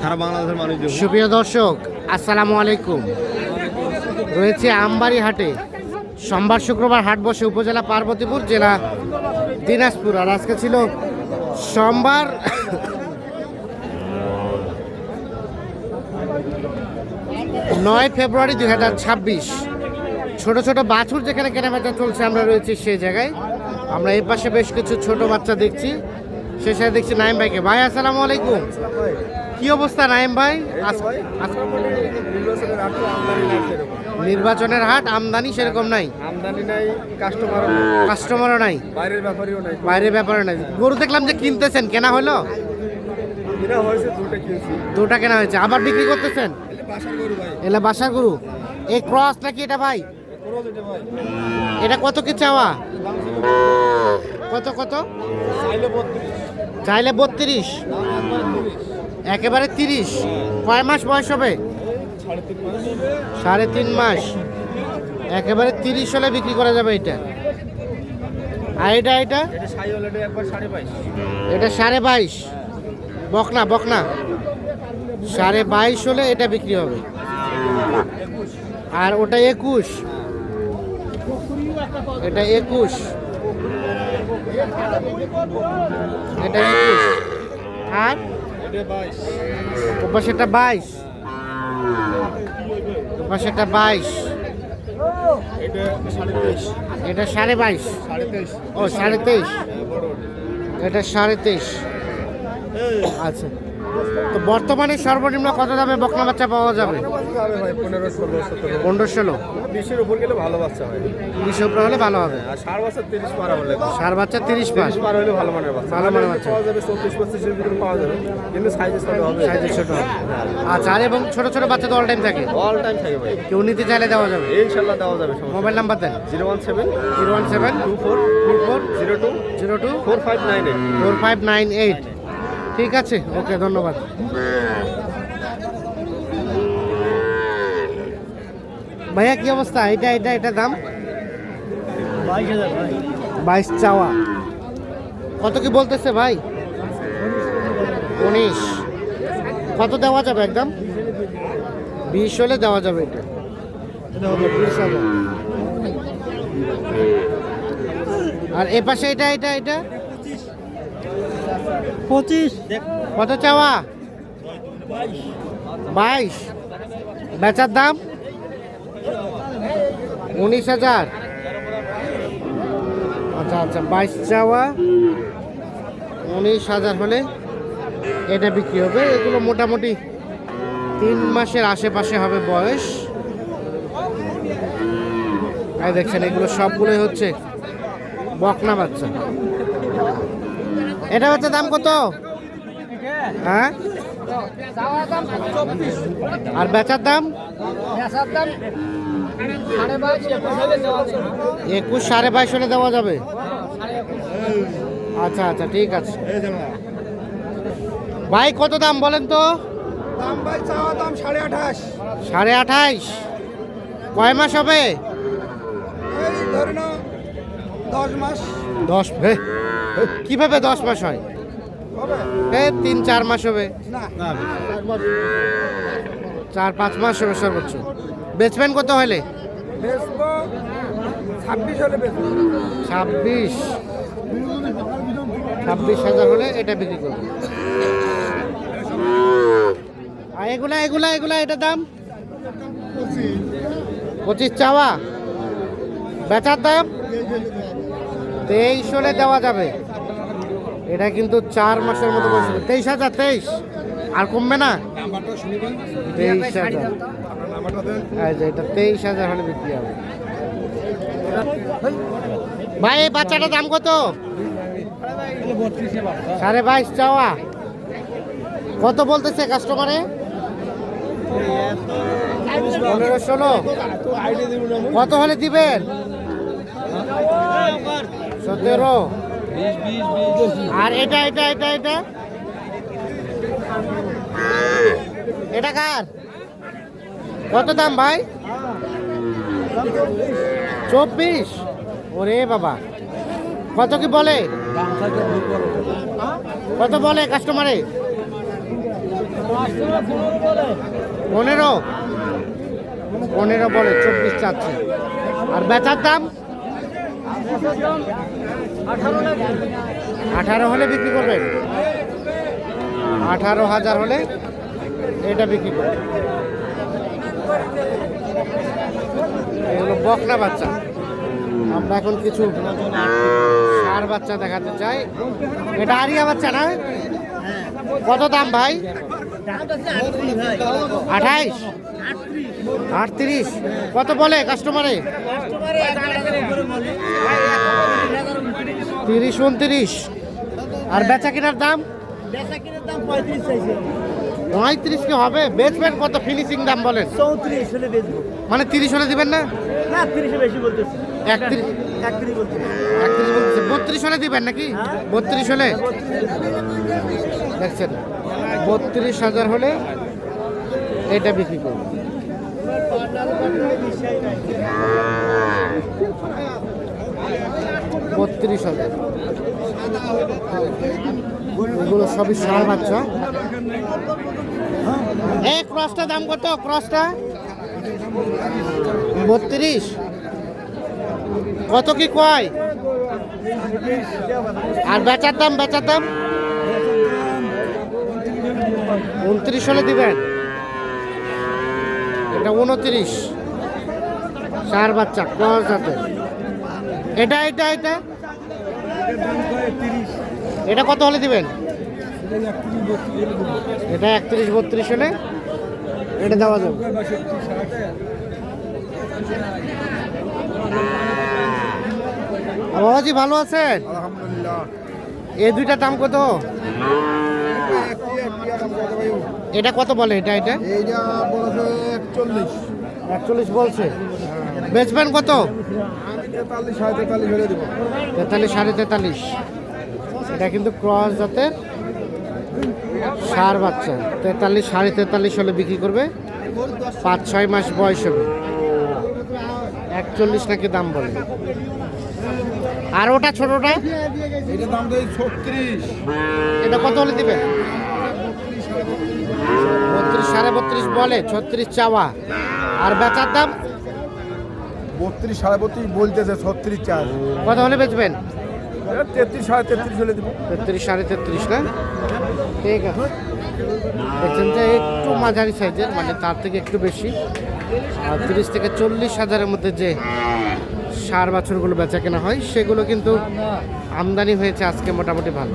সারা বাংলাদেশের মানুষ সুপ্রিয় দর্শক, আসসালামু আলাইকুম। রয়েছে আমবাড়ি হাটে। সোমবার শুক্রবার হাট বসে উপজেলা পার্বতীপুর জেলা দিনাজপুর। আর আজকে ছিল সোমবার। নয় ফেব্রুয়ারি দুই হাজার ছাব্বিশ। ছোটো ছোটো বাছুর যেখানে কেনাবেচা চলছে, আমরা রয়েছি সেই জায়গায়। আমরা এই পাশে বেশ কিছু ছোট বাচ্চা দেখছি। সে সাথে দেখছি নাইম ভাইকে। ভাই, আসসালামু আলাইকুম। কি অবস্থা নাইম ভাই? নির্বাচনের হাট আমদানি সেরকম নাই? আমদানি নাই কাস্টমার কাস্টমারও নাই। বাইরের ব্যাপারেও নাই। বাইরের ব্যাপারে নাই। গরু দেখলাম যে কিনতেছেন কেনা হলো? দুটো কেনা হয়েছে। আবার বিক্রি করতেছেন? এলা বাসার গরু এই ক্রস নাকি এটা ভাই? এটা ভাই। এটা কত কি চাওয়া? কত কত? চাইলে বত্রিশ। চাইলে বত্রিশ। একেবারে তিরিশ। কয় মাস বয়স হবে? সাড়ে তিন মাস। একেবারে তিরিশ হলে বিক্রি করা যাবে এটা। আর এটা এটা? এটা সাড়ে বাইশ। বকনা বকনা। সাড়ে বাইশ হলে এটা বিক্রি হবে। আর ওটা একুশ। এটা একুশ। এটা একুশ। আর এটা বাইশ। ওপাশেটা বাইশ। এটা সাড়ে তেইশ। এটা সাড়ে বাইশ। ও সাড়ে তেইশ। এটা সাড়ে তেইশ। আচ্ছা। তো বর্তমানে সর্বনিম্ন কত দামে বকনা বাচ্চা পাওয়া যাবে? যাবে ভাই পনেরো ষোলো। সতেরো পনেরো ষোলো বিশের উপর গেলে ভালো বাচ্চা হয়। তিরিশ উপরে হলে ভালো হবে। আর সার বছর তিরিশ পার হলে সার বাচ্চা তিরিশ তিরিশ পার হলে ভালো মানের বাচ্চা। ভালো মানের বাচ্চা। পাওয়া যাবে পঁচিশের ভিতরে পাওয়া যাবে। কিন্তু সাইজে ছোট হবে। সাইজে ছোট হবে। আচ্ছা আর এবং ছোট ছোট বাচ্চা তো অল টাইম থাকে? অল টাইম থাকে ভাই। কেউ নিতে চাইলে দেওয়া যাবে? ইনশাল্লাহ দেওয়া যাবে মোবাইল নাম্বার দেন। Zero one seven zero one seven two four two four zero two zero two four five nine eight. Four five nine eight. ঠিক আছে, ওকে, ধন্যবাদ। ভাইয়া, কি অবস্থা? এটা এটা এটা দাম? বাইশ চাওয়া। কত কি বলতেছে ভাই? উনিশ। কত দেওয়া যাবে একদম? বিশ হলে দেওয়া যাবে এটা। আর এ পাশে এটা এটা এটা? পঁচিশ। কত চাওয়া? বাইশ। বেচার দাম? উনিশ হাজার। আচ্ছা আচ্ছা বাইশ চাওয়া। উনিশ হাজার হলে এটা বিক্রি হবে। এগুলো মোটামুটি তিন মাসের আশেপাশে হবে বয়স। দেখছেন, এগুলো সবগুলোই হচ্ছে বকনা বাচ্চা। এটা হচ্ছে দাম কত? হ্যাঁ? আর বেচার দাম? একুশ সাড়ে বাইশ হলে দেওয়া যাবে। আচ্ছা আচ্ছা ঠিক আছে। ভাই কত দাম বলেন তো? দাম ভাই দাম সাড়ে আঠাশ। কয় মাস হবে? দশ মাস। দশ কীভাবে দশ মাস হয়? তিন, চার মাস হবে। চার, পাঁচ মাস হবে সর্বোচ্চ। বেচবেন কত হলে? ছাব্বিশ। ছাব্বিশ ছাব্বিশ হাজার হলে এটা বিক্রি করবে আর এগুলা এগুলা এগুলা, এটা দাম? পঁচিশ চাওয়া? বেচার দাম? তেইশ হলে দেওয়া যাবে। এটা কিন্তু চার মাসের মতো বসে তেইশ হাজার তেইশ। আর কমবে না? তেইশ হাজার। এটা তেইশ হাজার হলে বিক্রি হবে। ভাই এই বাচ্চাটার দাম কত? সাড়ে বাইশ চাওয়া। কত বলতেছে কাস্টমারে পনেরো ষোলো। কত হলে দিবেন? সতেরো। আর এটা এটা এটা এটা? এটা কার? কত দাম ভাই? চব্বিশ। ওরে বাবা। কত কি বলে? কত বলে কাস্টমারে পনেরো। পনেরো বলে, চব্বিশ চাচ্ছে। আর বেচার দাম? আঠারো হলে বিক্রি করবেন? আঠারো হাজার হলে এটা বিক্রি করবেন। বকনা বাচ্চা। আমরা এখন কিছু সার বাচ্চা দেখাতে চাই। এটা আরিয়া বাচ্চা না? কত দাম ভাই? আঠাইশ? আটত্রিশ। কত বলে কাস্টমারে? তিরিশ উনত্রিশ। আর বেচা কেনার দাম পঁয়ত্রিশ কি হবে? বেচবেন কত? ফিনিশিং দাম বলেন। চৌত্রিশ হলে বেচবো। মানে তিরিশ হলে দিবেন না? না তিরিশে বেশি বলতেছি। একত্রিশ। একত্রিশ বলতেছে। বত্রিশ হলে দিবেন নাকি? বত্রিশ হলে? দেখছেন? বত্রিশ হাজার হলে এটা বিক্রি করব বত্রিশ হাজার এগুলো সবই সার বাচ্চা। এই ক্রসটা দাম কত? ক্রসটা? বত্রিশ? কত কি কয়? আর বেচার দাম বেচার দাম? উনত্রিশ হলে দিবেন। এটা উনত্রিশ। চার বাচ্চা, ক্রস হাতে এটা এটা এটা? এটা কত হলে দিবেন? এটা একত্রিশ বত্রিশ হলে এটা দেওয়া যাবে। বাবাজি ভালো আছেন? এই দুইটা দাম কত? এটা কত বলে এটা এটা? একচল্লিশ। একচল্লিশ বলছে। বেচবেন কত? তেতাল্লিশ সাড়ে তেতাল্লিশ হলে দেবো। তেতাল্লিশ সাড়ে তেতাল্লিশ। এটা কিন্তু ক্রস জাতের সার বাচ্চা। তেতাল্লিশ সাড়ে তেতাল্লিশ হলে বিক্রি করবে। পাঁচ ছয় মাস বয়স হবে। একচল্লিশ নাকি দাম বলে। আর ওটা ছোটটা? এইটার দাম দেয় ছত্রিশ। এটা কত হলে দিবে? বত্রিশ সাড়ে বত্রিশ বলে ছত্রিশ চাওয়া। আর বেচার দাম? বত্রিশ সাড়ে বত্রিশ বলতেছে ছত্রিশ চার। কত হলে বেচবেন? তেত্রিশ সাড়ে তেত্রিশ হলে দেবো। তেত্রিশ সাড়ে তেত্রিশ না? ঠিক আছে। দেখছেন যে একটু মাঝারি সাইজের মানে তার থেকে একটু বেশি। আর তিরিশ থেকে চল্লিশ হাজারের মধ্যে যে সার বাছরগুলো বেচা কেনা হয় সেগুলো কিন্তু আমদানি হয়েছে আজকে মোটামুটি ভালো।